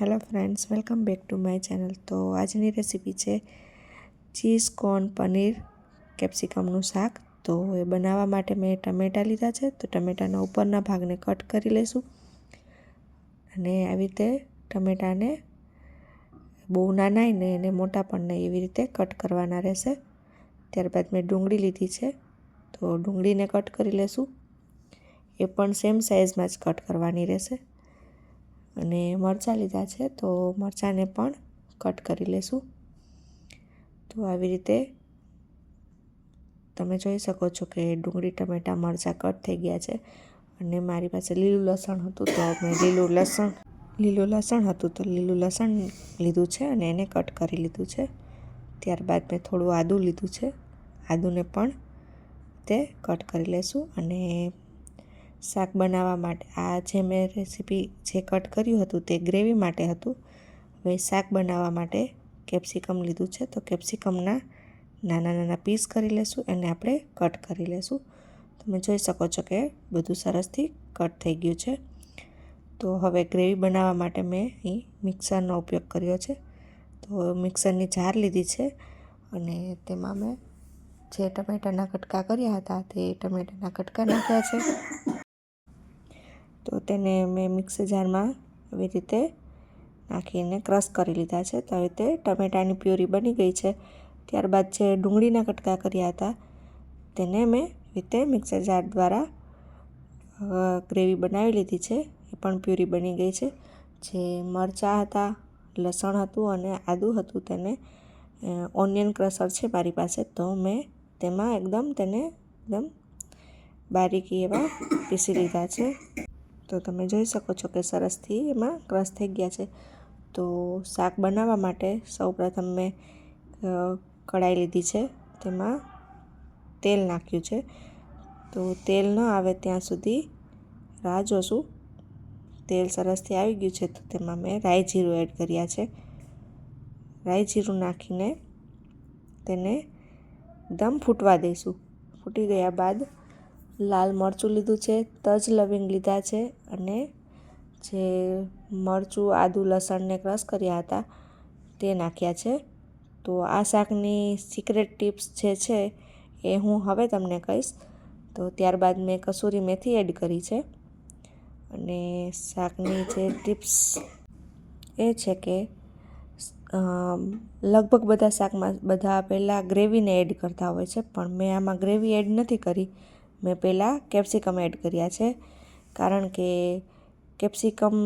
Hello friends, welcome back to my channel. તો આજની recipe છે ચીઝ કોર્ન પનીર કેપ્સિકમનું શાક. તો એ બનાવવા માટે મેં ટમેટાં લીધા છે. તો ટમેટાના ઉપરના ભાગને કટ કરી લઈશું અને આવી રીતે ટમેટાને બહુ નાના ને એને મોટા પણ નહીં, એવી રીતે કટ કરવાના રહેશે. ત્યારબાદ મેં ડુંગળી લીધી છે. તો ડુંગળીને કટ કરી લેશું. એ પણ સેમ સાઇઝમાં જ કટ કરવાની રહેશે. અને મરચાં લીધા છે, તો મરચાંને પણ કટ કરી લેશું. તો આવી રીતે તમે જોઈ શકો છો કે ડુંગળી, ટમેટાં, મરચાં કટ થઈ ગયા છે અને મારી પાસે લીલું લસણ હતું, તો મેં લીલું લસણ લીલું લસણ હતું, તો લીલું લસણ લીધું છે અને એને કટ કરી લીધું છે. ત્યારબાદ મેં થોડું આદું લીધું છે. આદુને પણ તે કટ કરી લેશું અને શાક બનાવવા માટે. આ જે મેં રેસીપી જે કટ કર્યું હતું તે ગ્રેવી માટે હતું. હવે શાક બનાવવા માટે કેપ્સિકમ લીધું છે. તો કેપ્સિકમના નાના નાના પીસ કરી લેશું એને આપણે કટ કરી લેશું. તમે જોઈ શકો છો કે બધું સરસથી કટ થઈ ગયું છે. તો હવે ગ્રેવી બનાવવા માટે મેં અહીં મિક્સરનો ઉપયોગ કર્યો છે. તો મિક્સરની જાર લીધી છે અને તેમાં મેં જે ટમેટાના કટકા કર્યા હતા તે ટમેટાના કટકા નાખ્યા છે. તો તેને મેં મિક્સર જારમાં આવી રીતે નાખીને ક્રશ કરી લીધા છે. તો આવી રીતે ટમેટાની પ્યુરી બની ગઈ છે. ત્યારબાદ જે ડુંગળીના કટકા કર્યા હતા, તેને મેં રીતે મિક્સર જાર દ્વારા ગ્રેવી બનાવી લીધી છે. એ પણ પ્યુરી બની ગઈ છે. જે મરચાં હતા, લસણ હતું અને આદું હતું તેને ઓનિયન ક્રશર છે મારી પાસે. તો મેં તેમાં એકદમ તેને એકદમ બારીકી એવા પીસી લીધા છે. તો તમે જોઈ શકો છો કે સરસથી એમાં ક્રશ થઈ ગયા છે. તો શાક બનાવવા માટે સૌપ્રથમ મેં કઢાઈ લીધી છે. તેમાં તેલ નાખ્યું છે. તો તેલ ન આવે ત્યાં સુધી રાહ જોશું. તેલ સરસથી આવી ગયું છે તો તેમાં મેં રાઈ જીરું એડ કર્યા છે. રાઈ જીરું નાખીને તેને દમ ફૂટવા દઈશું. ફૂટી ગયા બાદ લાલ મરચું લીધું છે, તજ લવિંગ લીધા છે અને જે મરચું, આદું, લસણને ક્રશ કર્યા હતા તે નાખ્યા છે. તો આ શાકની સિક્રેટ ટિપ્સ જે છે એ હું હવે તમને કહીશ. તો ત્યારબાદ મેં કસૂરી મેથી એડ કરી છે અને શાકની જે ટિપ્સ એ છે કે લગભગ બધા શાકમાં બધા પહેલાં ગ્રેવીને એડ કરતા હોય છે, પણ મેં આમાં ગ્રેવી એડ નથી કરી. મેં પહેલાં કેપ્સિકમ એડ કર્યા છે, કારણ કે કેપ્સિકમ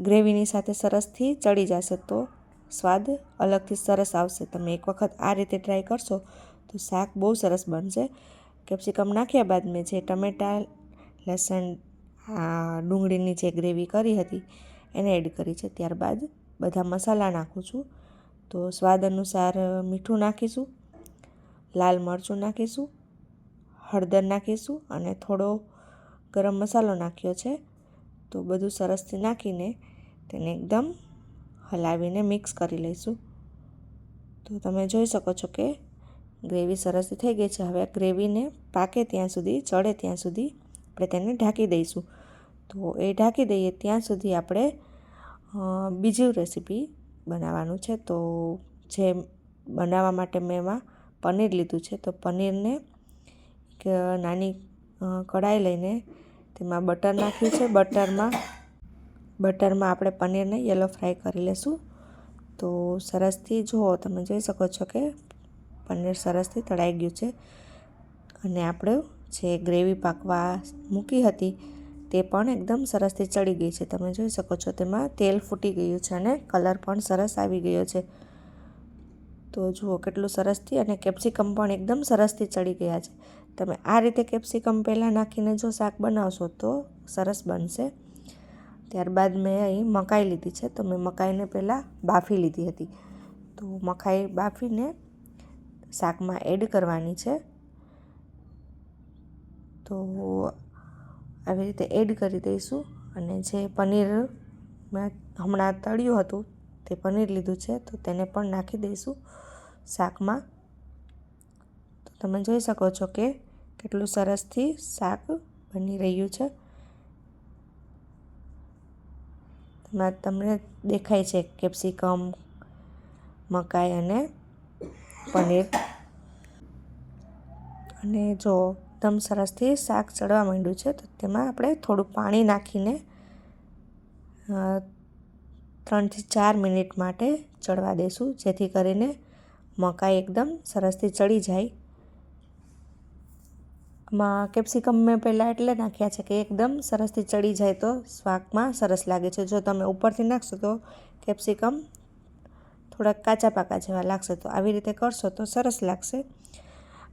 ગ્રેવીની સાથે સરસથી ચડી જશે તો સ્વાદ અલગથી સરસ આવશે. તમે એક વખત આ રીતે ટ્રાય કરશો તો શાક બહુ સરસ બનશે. કેપ્સિકમ નાખ્યા બાદ મેં જે ટમેટાં, લસણ ડુંગળીની જે ગ્રેવી કરી હતી એને એડ કરી છે. ત્યારબાદ બધા મસાલા નાખું છું તો સ્વાદ અનુસાર મીઠું નાખીશું, લાલ મરચું નાખીશું હળદર નાખીશું અને થોડો ગરમ મસાલો નાખ્યો છે. તો બધું સરસથી નાખીને તેને એકદમ હલાવીને મિક્સ કરી લઈશું. તો તમે જોઈ શકો છો કે ગ્રેવી સરસથી થઈ ગઈ છે. હવે ગ્રેવીને પાકે ત્યાં સુધી, ચડે ત્યાં સુધી આપણે તેને ઢાંકી દઈશું. તો એ ઢાંકી દઈએ ત્યાં સુધી આપણે બીજી રેસીપી બનાવવાનું છે. તો જે બનાવવા માટે મેં એમાં પનીર લીધું છે. તો પનીરને એક નાની કઢાઈ લઈને તેમાં બટર નાખ્યું છે. બટરમાં બટરમાં આપણે પનીરને યલો ફ્રાય કરી લેશું. તો સરસથી જુઓ, તમે જોઈ શકો છો કે પનીર સરસથી તળાઈ ગયું છે. અને આપણે જે ગ્રેવી પાકવા મૂકી હતી તે પણ એકદમ સરસથી ચડી ગઈ છે. તમે જોઈ શકો છો તેમાં તેલ ફૂટી ગયું છે અને કલર પણ સરસ આવી ગયો છે. તો જુઓ, કેટલું સરસથી અને કેપ્સિકમ પણ એકદમ સરસથી ચડી ગયા છે. તમે આ રીતે કેપ્સિકમ પહેલાં નાખીને જો શાક બનાવશો તો સરસ બનશે. ત્યારબાદ મેં અહીં મકાઈ લીધી છે તો મેં મકાઈને પહેલાં બાફી લીધી હતી. તો મકાઈ બાફીને શાકમાં એડ કરવાની છે. તો આવી રીતે એડ કરી દઈશું અને જે પનીર મેં હમણાં તળ્યું હતું તે પનીર લીધું છે તો તેને પણ નાખી દઈશું શાકમાં. તો તમે જોઈ શકો છો કે કેટલું સરસથી શાક બની રહ્યું છે. તમને દેખાય છે કેપ્સિકમ, મકાઈ અને પનીર. અને જો એકદમ સરસથી શાક ચડવા માંડ્યું છે, તો તેમાં આપણે થોડું પાણી નાખીને ત્રણથી ચાર મિનિટ માટે ચડવા દઈશું જેથી કરીને મકાઈ એકદમ સરસથી ચડી જાય. માં કેપ્સિકમ મેં પહેલાં એટલે નાખ્યા છે કે એકદમ સરસથી ચડી જાય તો શાકમાં સરસ લાગે છે. જો તમે ઉપરથી નાખશો તો કેપ્સિકમ થોડાક કાચા પાકા જેવા લાગશે. તો આવી રીતે કરશો તો સરસ લાગશે.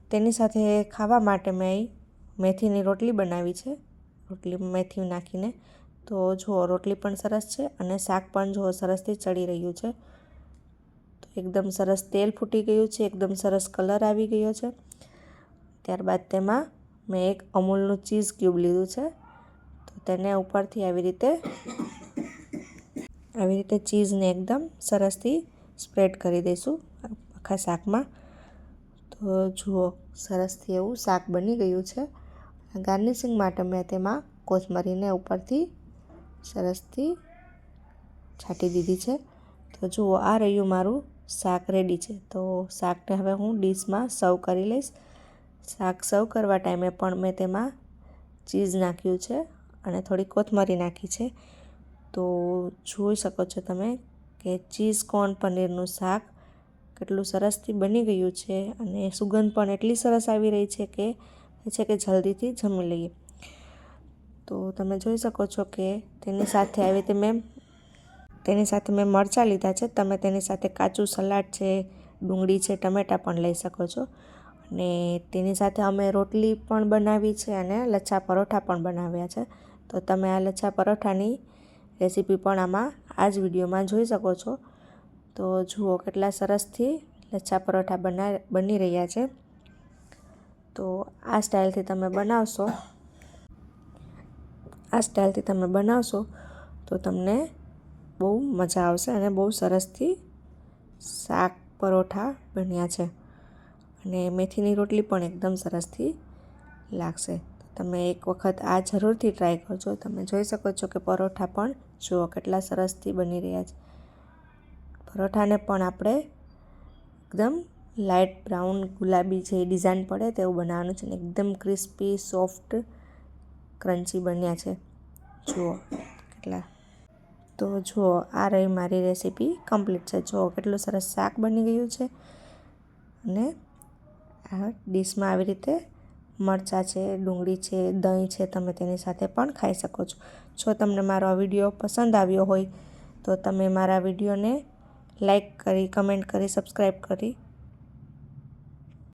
તેની સાથે ખાવા માટે મેં મેથીની રોટલી બનાવી છે. રોટલી મેથી નાખીને. તો જુઓ રોટલી પણ સરસ છે અને શાક પણ જુઓ સરસથી ચડી રહ્યું છે. તો એકદમ સરસ તેલ ફૂટી ગયું છે. એકદમ સરસ કલર આવી ગયો છે. ત્યારબાદ તેમાં મેં એક અમૂલનું ચીઝ ક્યુબ લીધું છે. તો તેને ઉપરથી આવી રીતે આવી રીતે ચીઝને એકદમ સરસથી સ્પ્રેડ કરી દઈશું આખા શાકમાં. તો જુઓ, સરસથી એવું શાક બની ગયું છે. ગાર્નિશિંગ માટે મેં તેમાં કોથમરીને ઉપરથી સરસથી છાંટી દીધી છે. તો જુઓ, આ રહ્યું મારું શાક રેડી છે. તો શાકને હવે હું ડીશમાં સર્વ કરી લઈશ. શાક સર્વ કરવા ટાઈમે પણ મેં તેમાં ચીઝ નાખ્યું છે અને થોડી કોથમરી નાખી છે. તો જોઈ શકો છો તમે કે ચીઝ કોર્ન પનીરનું શાક કેટલું સરસથી બની ગયું છે અને સુગંધ પણ એટલી સરસ આવી રહી છે કે છે કે જલ્દીથી જમી લઈએ. તો તમે જોઈ શકો છો કે તેની સાથે આવી રીતે મેં તેની સાથે મેં મરચાં લીધા છે. તમે તેની સાથે કાચું સલાડ છે, ડુંગળી છે, ટમેટાં પણ લઈ શકો છો. અને તેની સાથે અમે રોટલી પણ બનાવી છે અને લચ્છા પરોઠા પણ બનાવ્યા છે. તો તમે આ લચ્છા પરોઠાની રેસીપી પણ આમાં આ જ વિડીયોમાં જોઈ શકો છો. તો જુઓ કેટલા સરસથી લચ્છા પરોઠા બના, બની રહ્યા છે. તો આ સ્ટાઇલથી તમે બનાવશો. આ સ્ટાઇલથી તમે બનાવશો તો તમને બહુ મજા આવશે અને બહુ સરસથી શાક પરોઠા બન્યા છે. અને મેથીની રોટલી પણ એકદમ સરસથી લાગશે. તમે એક વખત આ જરૂરથી ટ્રાય કરજો. તમે જોઈ શકો છો કે પરોઠા પણ જુઓ કેટલા સરસથી બની રહ્યા છે. પરોઠાને પણ આપણે એકદમ લાઇટ બ્રાઉન ગુલાબી જે ડિઝાઇન પડે તેવું બનાવવાનું છે ને એકદમ ક્રિસ્પી, સોફ્ટ, ક્રન્ચી બન્યા છે. જુઓ કેટલા. તો જુઓ, આ રહી મારી રેસીપી કમ્પ્લીટ છે. જુઓ કેટલું સરસ શાક બની ગયું છે. અને આ ડીશમાં આવી રીતે મરચાં છે, ડુંગળી છે, દહીં છે, તમે તેની સાથે પણ ખાઈ શકો છો. જો તમને મારો આ વીડિયો પસંદ આવ્યો હોય, તો તમે મારા વિડીયોને લાઈક કરી, કમેન્ટ કરી, સબસ્ક્રાઈબ કરી